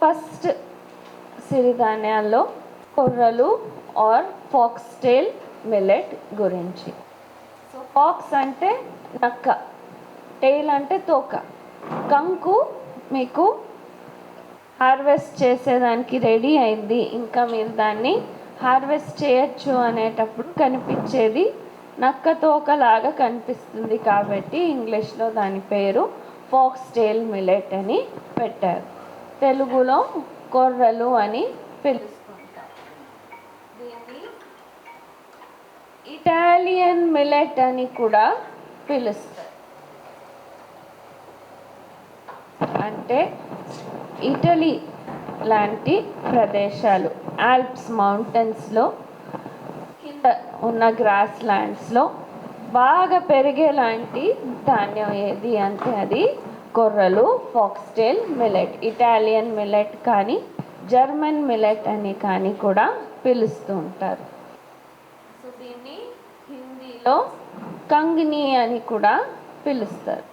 First సిరిధాన్యాల్లో కొర్రలు or foxtail millet గురించి ఫాక్స్ అంటే నక్క టెయిల్ అంటే తోక. కంకు మీకు హార్వెస్ట్ చేసేదానికి రెడీ అయింది. ఇంకా మీరు దాన్ని హార్వెస్ట్ చేయొచ్చు అనేటప్పుడు కనిపించేది నక్క తోకలాగా కనిపిస్తుంది కాబట్టి ఇంగ్లీష్లో దాని పేరు ఫాక్స్ టేల్ మిలెట్ అని పెట్టారు. తెలుగులో కొర్రలు అని పిలుస్తారు. ఇటాలియన్ మిలెట్ అని కూడా పిలుస్తారు. అంటే ఇటలీ లాంటి ప్రదేశాలు ఆల్ప్స్ మౌంటైన్స్లో కింద ఉన్న గ్రాస్ ల్యాండ్స్లో బాగా పెరిగేలాంటి ధాన్యం ఏది అంటే అది కొర్రలు ఫాక్స్టైల్ మిలెట్ ఇటాలియన్ మిలెట్ కానీ జర్మన్ మిలెట్ అని కానీ కూడా పిలుస్తూ ఉంటారు. హిందీలో కంగిని అని కూడా పిలుస్తారు.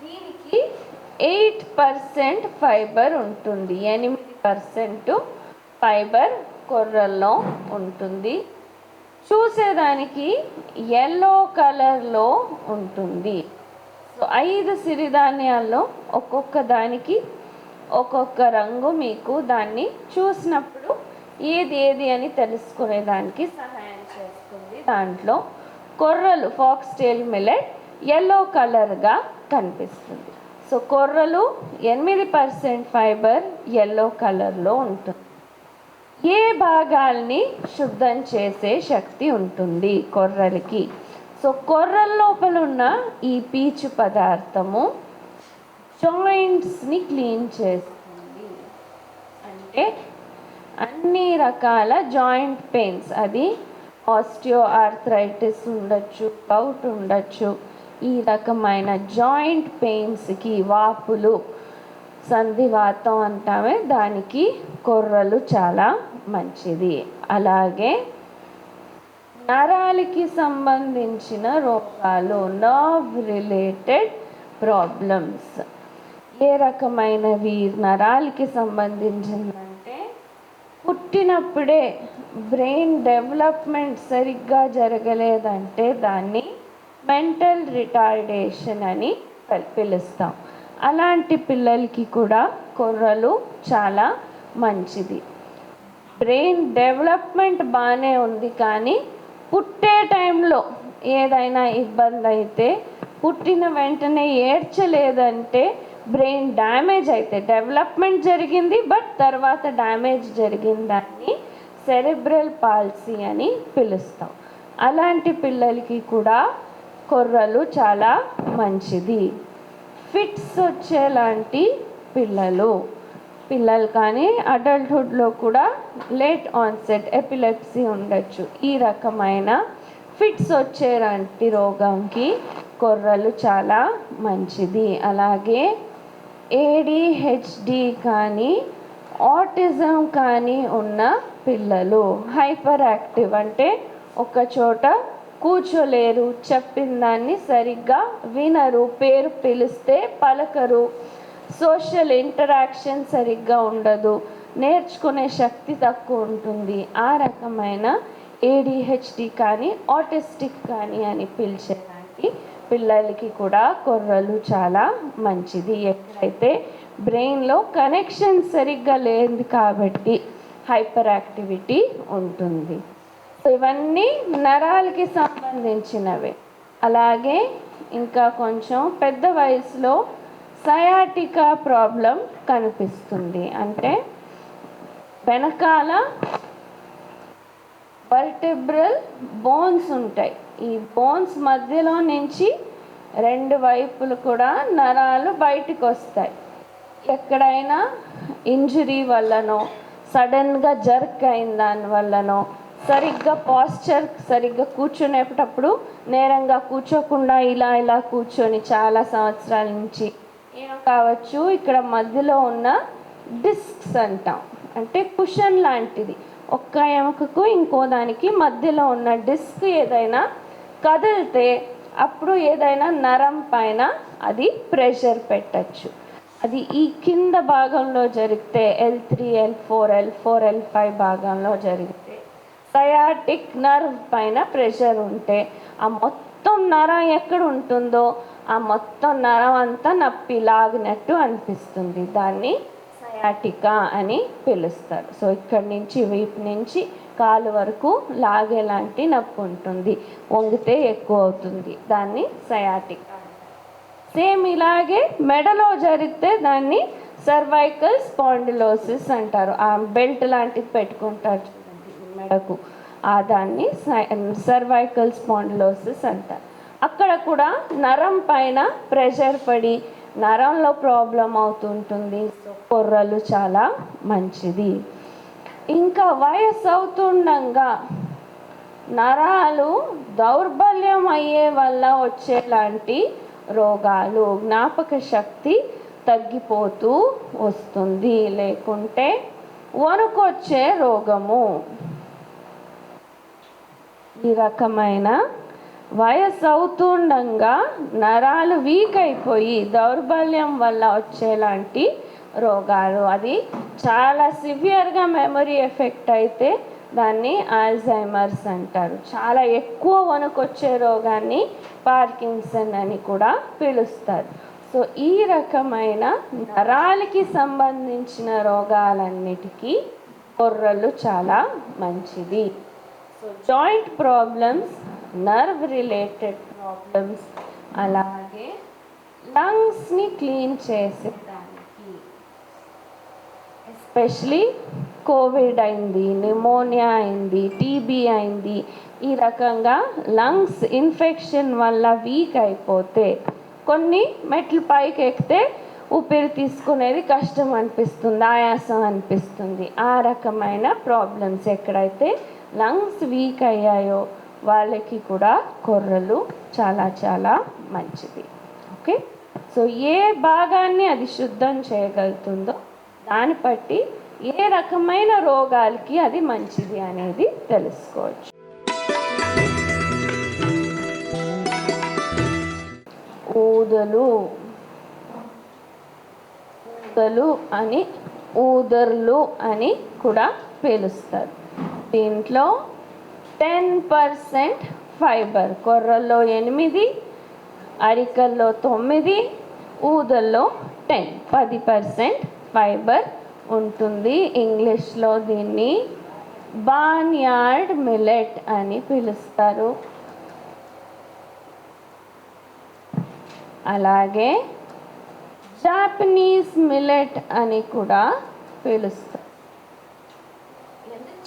దీనికి ఎయిట్ పర్సెంట్ ఫైబర్ ఉంటుంది ఎనిమిది పర్సెంట్ ఫైబర్ కొర్రల్లో ఉంటుంది. చూసేదానికి ఎల్లో కలర్లో ఉంటుంది. సో ఐదు సిరిధాన్యాల్లో ఒక్కొక్క దానికి ఒక్కొక్క రంగు మీకు దాన్ని చూసినప్పుడు ఏది ఏది అని తెలుసుకునేదానికి సహాయం చేస్తుంది. దాంట్లో కొర్రలు ఫాక్స్ టేల్ మిలెట్ ఎల్లో కలర్గా కనిపిస్తుంది. సో కొర్రలు ఎనిమిది పర్సెంట్ ఫైబర్ ఎల్లో కలర్లో ఉంటుంది. ఏ భాగాల్ని శుద్ధం చేసే శక్తి ఉంటుంది కొర్రలకి. సో కొర్రల లోపల ఉన్న ఈ పీచు పదార్థము జాయింట్స్ని క్లీన్ చేస్తుంది. అంటే అన్ని రకాల జాయింట్ పెయిన్స్. అది ఆస్టియో ఆర్థరైటిస్ ఉండొచ్చు కౌట్ ఉండొచ్చు. ఈ రకమైన జాయింట్ పెయిన్స్కి వాపులు సంధివాతం అంటామే. దానికి కొర్రలు చాలా మంచిది. అలాగే నరాలకి సంబంధించిన రోగాలు నర్వ్ రిలేటెడ్ ప్రాబ్లమ్స్ ఏ రకమైనవి నరాలకి సంబంధించిన పుట్టినప్పుడే బ్రెయిన్ డెవలప్మెంట్ సరిగ్గా జరగలేదంటే దాన్ని మెంటల్ రిటార్డేషన్ అని పిలుస్తాం. అలాంటి పిల్లలకి కూడా కొర్రలు చాలా మంచిది. బ్రెయిన్ డెవలప్మెంట్ బాగానే ఉంది కానీ పుట్టే టైంలో ఏదైనా ఇబ్బంది అయితే పుట్టిన వెంటనే ఏడ్చలేదంటే బ్రెయిన్ డ్యామేజ్ అయితే డెవలప్మెంట్ జరిగింది బట్ తర్వాత డ్యామేజ్ జరిగిన దాన్ని సెరెబ్రల్ పాలసీ అని పిలుస్తాం. అలాంటి పిల్లలకి కూడా కొర్రలు చాలా మంచిది. ఫిట్స్ వచ్చేలాంటి పిల్లలు. పిల్లలు కానీ అడల్ట్హుడ్లో కూడా లేట్ ఆన్సెట్ ఎపిలెప్సీ ఉండొచ్చు. ఈ రకమైన ఫిట్స్ వచ్చేలాంటి రోగంకి కొర్రలు చాలా మంచిది. అలాగే ఏడిహెచ్డి కానీ ఆటిజం కానీ ఉన్న పిల్లలు. హైపర్ యాక్టివ్ అంటే ఒక చోట కూర్చోలేరు చెప్పిన దాన్ని సరిగ్గా వినరు పేరు పిలిస్తే పలకరు. సోషల్ ఇంటరాక్షన్ సరిగ్గా ఉండదు నేర్చుకునే శక్తి తక్కువ ఉంటుంది. ఆ రకమైన ఏడిహెచ్డి కానీ ఆటిస్టిక్ కానీ అని పిలిచారు పిల్లలకి కూడా కొర్రలు చాలా మంచిది. ఎక్కడైతే బ్రెయిన్లో కనెక్షన్ సరిగ్గా లేదు కాబట్టి హైపర్ యాక్టివిటీ ఉంటుంది ఇవన్నీ నరాలకి సంబంధించినవే. అలాగే ఇంకా కొంచెం పెద్ద వయసులో సయాటికా ప్రాబ్లం కనిపిస్తుంది. అంటే వెనకాల పర్టిబ్రల్ బోన్స్ ఉంటాయి. ఈ బోన్స్ మధ్యలో నుంచి రెండు వైపులు కూడా నరాలు బయటకు వస్తాయి. ఎక్కడైనా ఇంజురీ వల్లనో సడన్గా జర్క్ అయిన దానివల్లనో సరిగ్గా పాస్చర్ సరిగ్గా కూర్చునేటప్పుడు నేరంగా కూర్చోకుండా ఇలా ఇలా కూర్చొని చాలా సంవత్సరాల నుంచి కావచ్చు ఇక్కడ మధ్యలో ఉన్న డిస్క్స్ అంటాం. అంటే కుషన్ లాంటిది. ఒక్క ఎముకకు ఇంకో దానికి మధ్యలో ఉన్న డిస్క్ ఏదైనా కదిలితే అప్పుడు ఏదైనా నరం పైన అది ప్రెషర్ పెట్టచ్చు. అది ఈ కింద భాగంలో జరిగితే L three L four L four L five భాగంలో జరిగితే సయాటిక్ నర్వ్ పైన ప్రెషర్ ఉంటే ఆ మొత్తం నరం ఎక్కడ ఉంటుందో ఆ మొత్తం నరం అంతా నప్పి లాగినట్టు అనిపిస్తుంది. దాన్ని సయాటికా అని పిలుస్తారు. సో ఇక్కడి నుంచి వీపు నుంచి కాలు వరకు లాగేలాంటి నొప్పి ఉంటుంది. వంగితే ఎక్కువ అవుతుంది. దాన్ని సయాటికా. సేమ్ ఇలాగే మెడలో జరిగితే దాన్ని సర్వైకల్ స్పాండిలోసిస్ అంటారు. ఆ బెల్ట్ లాంటిది పెట్టుకుంటారు మెడకు. ఆ దాన్ని సర్వైకల్ స్పాండిలోసిస్ అంటారు. అక్కడ కూడా నరం పైన ప్రెషర్ పడి నరంలో ప్రాబ్లం అవుతుంటుంది. సో కొర్రలు చాలా మంచిది. ఇంకా వయసు అవుతుండగా నరాలు దౌర్బల్యం అయ్యే వల్ల వచ్చేలాంటి రోగాలు జ్ఞాపక శక్తి తగ్గిపోతూ వస్తుంది. లేకుంటే వణుకొచ్చే రోగము. ఈ రకమైన వయసు అవుతుండగా నరాలు వీక్ అయిపోయి దౌర్బల్యం వల్ల వచ్చేలాంటి రోగాలు. అది చాలా సివియర్గా మెమరీ ఎఫెక్ట్ అయితే దాన్ని ఆల్జైమర్స్ అంటారు. చాలా ఎక్కువ వణుకొచ్చే రోగాన్ని పార్కిన్సన్ అని కూడా పిలుస్తారు. సో ఈ రకమైన నరాలకి సంబంధించిన రోగాలన్నిటికీ కొర్రలు చాలా మంచిది. So joint problems nerve related problems అలాగే లంగ్స్ని క్లీన్ చేసేదానికి. ఎస్పెషలీ కోవిడ్ అయింది నిమోనియా అయింది టీబీ అయింది ఈ రకంగా లంగ్స్ ఇన్ఫెక్షన్ వల్ల వీక్ అయిపోతే కొన్ని మెట్లు పైకి ఎక్కితే ఊపిరి తీసుకునేది కష్టం అనిపిస్తుంది ఆయాసం అనిపిస్తుంది. ఆ రకమైన ప్రాబ్లమ్స్ ఎక్కడైతే లంగ్స్ వీక్ అయ్యాయో వాళ్ళకి కూడా కొర్రలు చాలా చాలా మంచిది. ఓకే? సో ఏ భాగాన్ని అది శుద్ధం చేయగలుగుతుందో దాన్ని బట్టి ఏ రకమైన రోగాలకి అది మంచిది అనేది తెలుసుకోవచ్చు. ఊదలు. ఊదలు అని ఊదర్లు అని కూడా పిలుస్తారు. దీంట్లో టెన్ పర్సెంట్ ఫైబర్ కొర్రల్లో ఎనిమిది అరికల్లో తొమ్మిది ఊదల్లో టెన్ పది పర్సెంట్ ఫైబర్ ఉంటుంది. ఇంగ్లీష్లో దీన్ని బాన్యార్డ్ మిలెట్ అని పిలుస్తారు. అలాగే జాపనీస్ మిలెట్ అని కూడా పిలుస్తారు.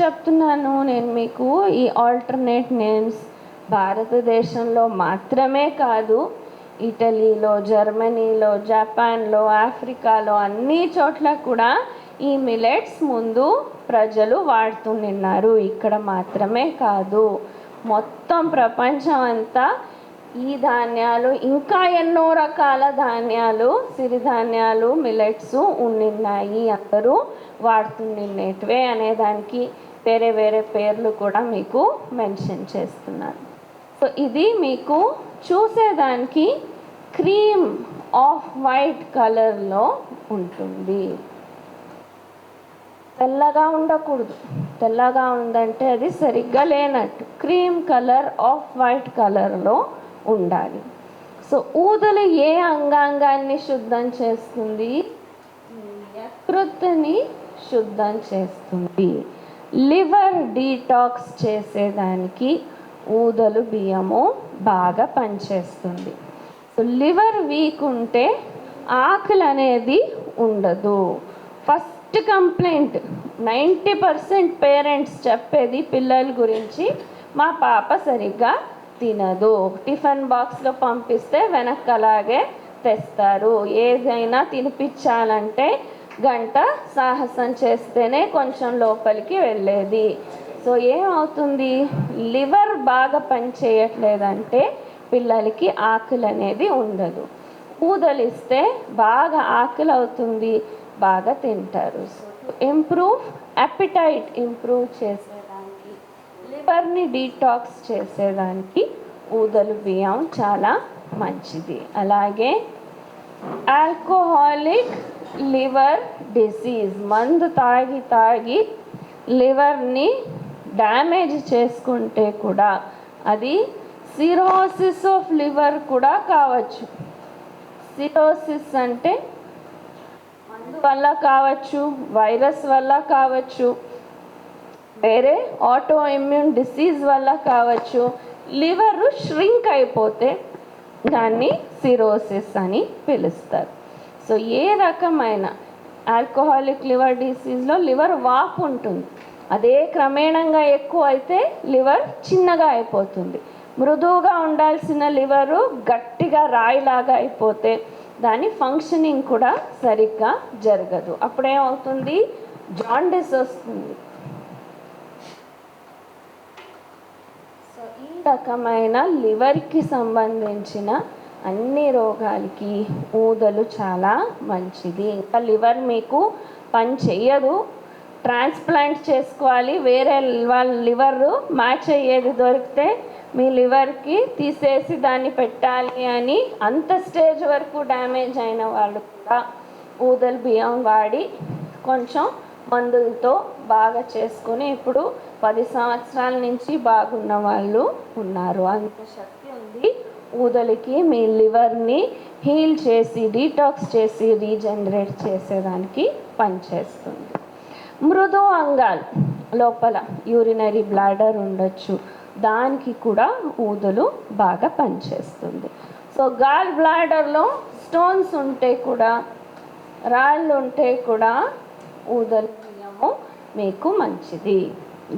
చెప్తున్నాను నేను మీకు ఈ ఆల్టర్నేట్ నేమ్స్ భారతదేశంలో మాత్రమే కాదు ఇటలీలో జర్మనీలో జపాన్లో ఆఫ్రికాలో అన్ని చోట్ల కూడా ఈ మిలెట్స్ ముందు ప్రజలు వాడుతున్నారు ఇక్కడ మాత్రమే కాదు మొత్తం ప్రపంచం అంతా ఈ ధాన్యాలు ఇంకా ఎన్నో రకాల ధాన్యాలు సిరిధాన్యాలు మిలెట్స్ ఉండిన్నాయి. అందరూ వాడుతుండేటివే అనే దానికి వేరే వేరే పేర్లు కూడా మీకు మెన్షన్ చేస్తున్నాను. సో ఇది మీకు చూసేదానికి క్రీమ్ ఆఫ్ వైట్ కలర్లో ఉంటుంది. తెల్లగా ఉండకూడదు. తెల్లగా ఉందంటే అది సరిగ్గా లేనట్టు. క్రీమ్ కలర్ ఆఫ్ వైట్ కలర్లో ఉండాలి. సో ఊదలు ఏ అంగాంగాన్ని శుద్ధం చేస్తుంది? యకృత్తుని శుద్ధం చేస్తుంది. లివర్ డీటాక్స్ చేసేదానికి ఊదలు బియ్యము బాగా పనిచేస్తుంది. సో లివర్ వీక్ ఉంటే ఆకలి అనేది ఉండదు. First complaint ninety percent parents చెప్పేది పిల్లల గురించి మా పాప సరిగ్గా తినదు. టిఫిన్ బాక్స్లో పంపిస్తే వెనక్కి అలాగే తెస్తారు. ఏదైనా తినిపించాలంటే గంట సాహసం చేస్తేనే కొంచెం లోపలికి వెళ్ళేది. సో ఏమవుతుంది? లివర్ బాగా పనిచేయట్లేదంటే పిల్లలకి ఆకలి అనేది ఉండదు. ఊదలిస్తే బాగా ఆకలి అవుతుంది బాగా తింటారు. ఇంప్రూవ్ అపిటైట్ ఇంప్రూవ్ చేసేదానికి లివర్ని డీటాక్స్ చేసేదానికి ఊదలు బియ్యం చాలా మంచిది. అలాగే ఆల్కోహాలిక్ లివర్ డిసీజ్ మందు తాగి తాగి లివర్ని డ్యామేజ్ చేసుకుంటే కూడా అది సిరోసిస్ ఆఫ్ లివర్ కూడా కావచ్చు. సిరోసిస్ అంటే మందు వల్ల కావచ్చు వైరస్ వల్ల కావచ్చు వేరే ఆటో ఇమ్యూన్ డిసీజ్ వల్ల కావచ్చు లివర్ ష్రింక్ అయిపోతే దాన్ని సిరోసిస్ అని పిలుస్తారు. సో ఏ రకమైన ఆల్కహాలిక్ లివర్ డిసీజ్లో లివర్ వాపు ఉంటుంది అదే క్రమేణంగా ఎక్కువ అయితే లివర్ చిన్నగా అయిపోతుంది. మృదువుగా ఉండాల్సిన లివరు గట్టిగా రాయిలాగా అయిపోతే దాని ఫంక్షనింగ్ కూడా సరిగ్గా జరగదు. అప్పుడేమవుతుంది? జాండిస్ వస్తుంది. సో ఈ రకమైన లివర్కి సంబంధించిన అన్ని రోగాలకి ఊదలు చాలా మంచిది. ఇంకా లివర్ మీకు పని చెయ్యదు. ట్రాన్స్ప్లాంట్ చేసుకోవాలి. వేరే వాళ్ళ లివర్ మ్యాచ్ అయ్యేది దొరికితే మీ లివర్కి తీసేసి దాన్ని పెట్టాలి అని అంత స్టేజ్ వరకు డ్యామేజ్ అయిన వాళ్ళు కూడా ఊదలు బియ్యం వాడి కొంచెం మందులతో బాగా చేసుకుని ఇప్పుడు పది సంవత్సరాల నుంచి బాగున్న వాళ్ళు ఉన్నారు. అంత శక్తి ఉంది. ఊదలికి మీ లివర్ని హీల్ చేసి డీటాక్స్ చేసి రీజనరేట్ చేసేదానికి పనిచేస్తుంది. మృదు అంగాలు లోపల యూరినరీ బ్లాడర్ ఉండొచ్చు. దానికి కూడా ఊదలు బాగా పనిచేస్తుంది. సో గాల్ బ్లాడర్లో స్టోన్స్ ఉంటే కూడా రాళ్ళు ఉంటే కూడా ఊదలు మీకు మంచిది.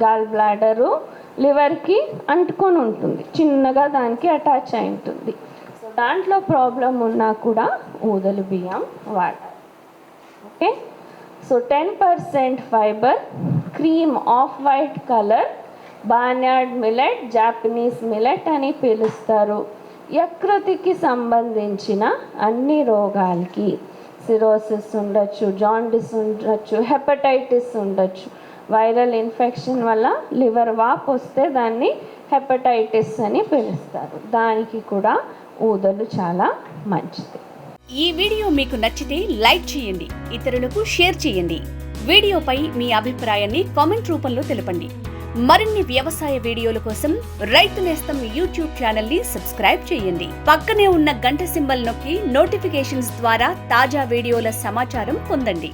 గాల్ బ్లాడరు లివర్కి అంటుకొని ఉంటుంది. చిన్నగా దానికి అటాచ్ అయి ఉంటుంది. సో దాంట్లో ప్రాబ్లం ఉన్నా కూడా ఊదలు బియ్యం వాడాలి. Okay? So ten percent fibre cream off white colour barnyard millet Japanese millet అని పిలుస్తారు. యకృతికి సంబంధించిన అన్ని రోగాలకి సిరోసిస్ ఉండొచ్చు జాండిస్ ఉండొచ్చు హెపటైటిస్ ఉండొచ్చు. వైరల్ ఇన్ఫెక్షన్ వల్ల లివర్ వాక్ వస్తే దాన్ని హెపటైటిస్ అని పిలుస్తారు. దానికి కూడా ఊదలు చాలా మంచిది. ఈ వీడియో మీకు నచ్చితే లైక్ చేయండి ఇతరులకు షేర్ చేయండి. వీడియోపై మీ అభిప్రాయాన్ని కామెంట్ రూపంలో తెలపండి. మరిన్ని వ్యవసాయ వీడియోల కోసం రైతు నేస్తం యూట్యూబ్ ఛానల్ని సబ్స్క్రైబ్ చేయండి. పక్కనే ఉన్న గంట సింబల్ నొక్కి నోటిఫికేషన్స్ ద్వారా తాజా వీడియోల సమాచారం పొందండి.